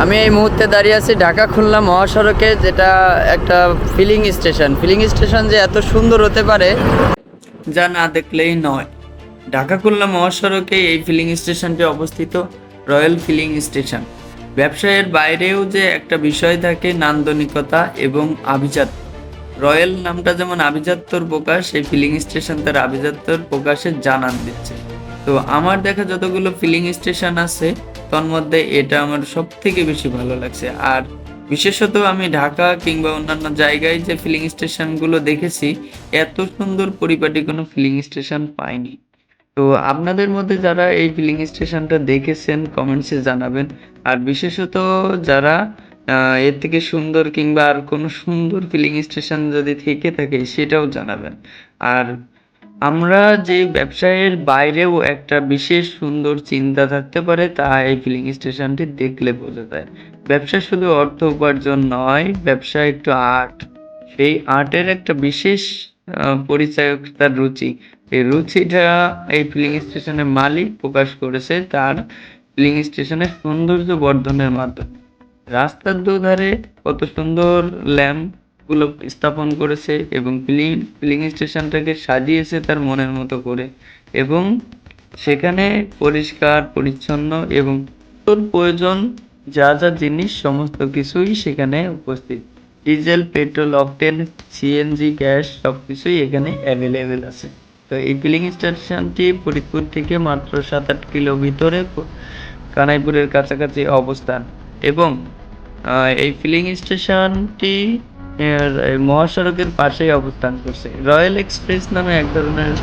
আমি এই মুহূর্তে দাঁড়িয়ে আছি ঢাকা খুলনা মহাসড়কে, যেটা একটা ফিলিং স্টেশন ফিলিং স্টেশন যে এত সুন্দর হতে পারে, যা না দেখলেই নয়। ঢাকা খুলনা মহাসড়কে এই ফিলিং স্টেশনটি অবস্থিত রয়্যাল ফিলিং স্টেশন ব্যবসায়ের বাইরেও যে একটা বিষয় থাকে, নান্দনিকতা এবং আভিজাত্য। রয়্যাল নামটা যেমন আভিজাত্যর প্রকাশ এই ফিলিং স্টেশন তার আভিজাত্যর প্রকাশে জানান দিচ্ছে। তো আমার দেখা যতগুলো ফিলিং স্টেশন আছে তন্মধ্যে এটা আমার সব থেকে বেশি ভালো লাগছে। আর বিশেষত আমি ঢাকা কিংবা অন্যান্য জায়গায় যে ফিলিং স্টেশনগুলো দেখেছি, এত সুন্দর পরিপাটি কোনো ফিলিং স্টেশন পাইনি। তো আপনাদের মধ্যে যারা এই ফিলিং স্টেশনটা দেখেছেন কমেন্টসে জানাবেন। আর বিশেষত যারা এর থেকে সুন্দর কিংবা আর কোনো সুন্দর ফিলিং স্টেশন যদি থেকে থাকে, সেটাও জানাবেন। আর আমরা যে ব্যবসায়ের বাইরেও একটা বিশেষ সুন্দর চিন্তা থাকতে পারে, তা এই ফিলিং স্টেশনটি দেখলে বোঝা যায়। ব্যবসা শুধু অর্থ উপার্জন নয়, ব্যবসা একটু আর্ট সেই আর্টের একটা বিশেষ পরিচায়ক তার রুচি। এই রুচিটা এই ফিলিং স্টেশনের মালিক প্রকাশ করেছে তার ফিলিং স্টেশনের সৌন্দর্য বর্ধনের মাধ্যমে। রাস্তার দুধারে কত সুন্দর ল্যাম্প গুলো স্থাপন করেছে এবং ফিলিং ফিলিং স্টেশনটাকে সাজিয়েছে তার মনের মতো করে। এবং সেখানে পরিষ্কার, পরিচ্ছন্ন এবং তোর প্রয়োজন, যা যা জিনিস, সমস্ত কিছুই সেখানে উপস্থিত। Diesel, petrol, octane CNG gas সব কিছুই এখানে অ্যাভেলেবেল আছে। তো এই ফিলিং স্টেশনটি ফরিদপুর থেকে মাত্র সাত আট কিলো ভিতরে কানাইপুরের কাছাকাছি অবস্থান। এবং এই ফিলিং স্টেশনটি মহাসড়কের পাশেই অবস্থান করছে। রয়্যাল এক্সপ্রেস নামে এক ধরনের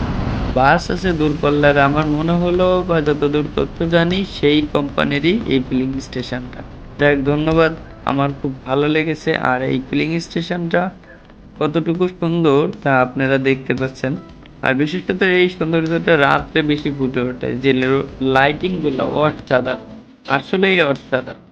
বাস আছে দূরপল্লার। আমার মনে হলো বা যতদূর তথ্য জানি, সেই কোম্পানিরই এই ফিলিং স্টেশনটা দেখ ধন্যবাদ। আমার খুব ভালো লেগেছে। আর এই ফিলিং স্টেশনটা কতটুকু সুন্দর তা আপনারা দেখতে পাচ্ছেন। আর বিশেষত এই সৌন্দর্যটা রাত্রে বেশি ফুটে ওঠে। যে লাইটিংগুলো অসাধারণ। আসলেই অসাধারণ।